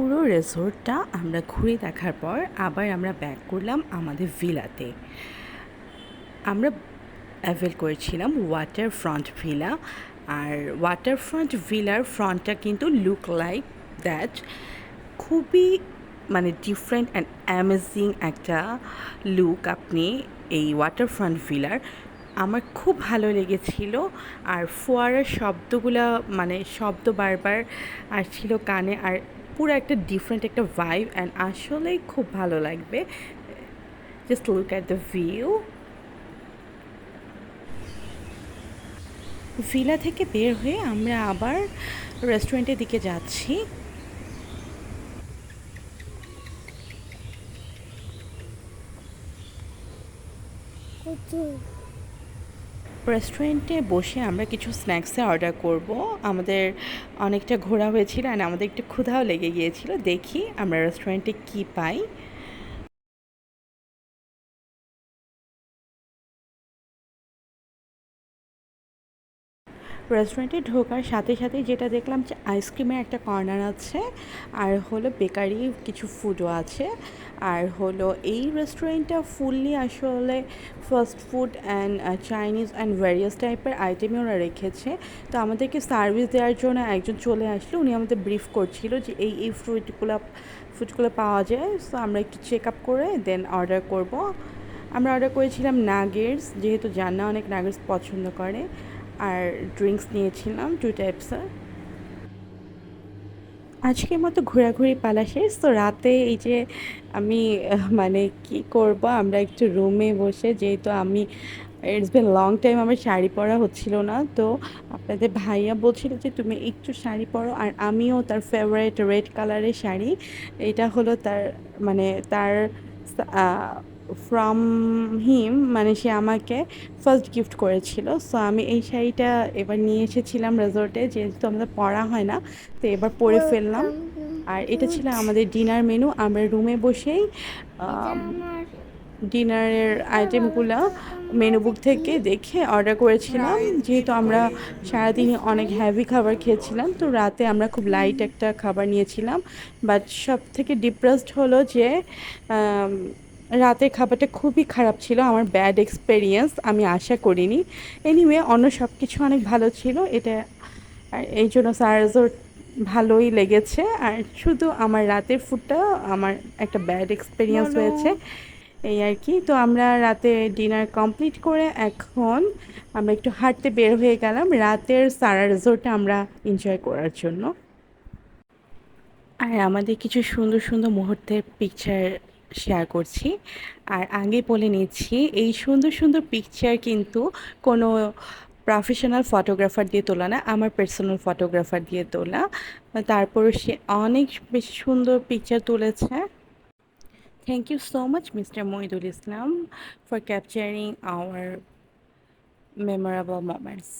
পুরো রেসর্টটা আমরা ঘুরে দেখার পর আবার আমরা ব্যাক করলাম আমাদের ভিলাতে আমরা অ্যাভেল করেছিলাম ওয়াটার ফ্রন্ট ভিলা আর ওয়াটার ফ্রন্ট ভিলার ফ্রন্টটা কিন্তু লুক লাইক দ্যাট খুবই মানে ডিফারেন্ট অ্যান্ড অ্যামেজিং একটা লুক আপনি এই ওয়াটার ফ্রন্ট ভিলার আমার খুব ভালো লেগেছিল। আর ফোয়ারার শব্দগুলো মানে শব্দ বারবার আসছিল কানে। আর পুরো একটা ডিফারেন্ট একটা ভাইব অ্যান্ড আসলেই খুব ভালো লাগবে। Just look at the view villa থেকে বের হয়ে আমরা আবার রেস্টুরেন্টের দিকে যাচ্ছি। রেস্টুরেন্টে বসে আমরা কিছু স্ন্যাক্সে অর্ডার করব। আমাদের অনেকটা ঘোরা হয়েছিল আর আমাদের একটু ক্ষুধাও লেগে গিয়েছিল। দেখি আমরা রেস্টুরেন্টে কি পাই। রেস্টুরেন্টে ঢোকার সাথে সাথে যেটা দেখলাম যে আইসক্রিমের একটা কর্নার আছে, আর হলো বেকারি কিছু ফুডও আছে, আর হলো এই রেস্টুরেন্টটা ফুললি আসলে fast food and Chinese and various টাইপের আইটেমই ওরা রেখেছে। তো আমাদেরকে সার্ভিস দেওয়ার জন্য একজন চলে আসলো, উনি আমাদের ব্রিফ করছিল যে এই এই ফ্রুটগুলো ফুডগুলো পাওয়া যায় সো আমরা একটু চেক আপ করে দেন অর্ডার করব। আমরা অর্ডার করেছিলাম নাগেটস যেহেতু জান্না অনেক নাগেটস পছন্দ করে। আর ড্রিঙ্কস নিয়েছিলাম টু টাইপসের আজকের মতো ঘোরাঘুরি পালা শেষ। তো রাতে এই যে আমি মানে কি করব, আমরা একটু রুমে বসে, যেহেতু আমি ইটস বিন লং টাইম আমার শাড়ি পরা হচ্ছিল না। তো আপনাদের ভাইয়া বলছিল যে, তুমি একটু শাড়ি পরো। আর আমিও তার ফেভারিট রেড কালারের শাড়ি। এটা হলো তার মানে তার ফ্রম হিম মানে সে আমাকে ফার্স্ট গিফট করেছিল। সো আমি এই শাড়িটা এবার নিয়ে এসেছিলাম রেজর্টে যেহেতু আমাদের পরা হয় না তো এবার পরে ফেললাম। আর এটা ছিল আমাদের ডিনার মেনু আমরা রুমে বসেই ডিনারের আইটেমগুলো মেনু বুক থেকে দেখে অর্ডার করেছিলাম। যেহেতু আমরা সারাদিনই অনেক হ্যাভি খাবার খেয়েছিলাম তো রাতে আমরা খুব লাইট একটা খাবার নিয়েছিলাম। বাট সব থেকে ডিপ্রেসড হলো যে রাতের খাবারটা খুবই খারাপ ছিল আমার ব্যাড এক্সপেরিয়েন্স আমি আশা করিনি। এনিওয়ে অন্য সব কিছু অনেক ভালো ছিল এটা এই জন্য সারাজোর ভালোই লেগেছে। আর শুধু আমার রাতের ফুডটা আমার একটা ব্যাড এক্সপেরিয়েন্স হয়েছে এই আর কি। তো আমরা রাতে ডিনার কমপ্লিট করে এখন আমরা একটু হাঁটতে বের হয়ে গেলাম রাতের সারা রিসোর্টটা আমরা এনজয় করার জন্য। আর আমাদের কিছু সুন্দর সুন্দর মুহূর্তের পিকচার শেয়ার করছি। আর আগে বলে নিচ্ছি, এই সুন্দর সুন্দর পিকচার কিন্তু কোনো প্রফেশনাল ফটোগ্রাফার দিয়ে তোলা না, আমার পার্সোনাল ফটোগ্রাফার দিয়ে তোলা। তারপরে সে অনেক বেশি সুন্দর পিকচার তুলেছে। Thank you so much mister Mohidul Islam for capturing our memorable moments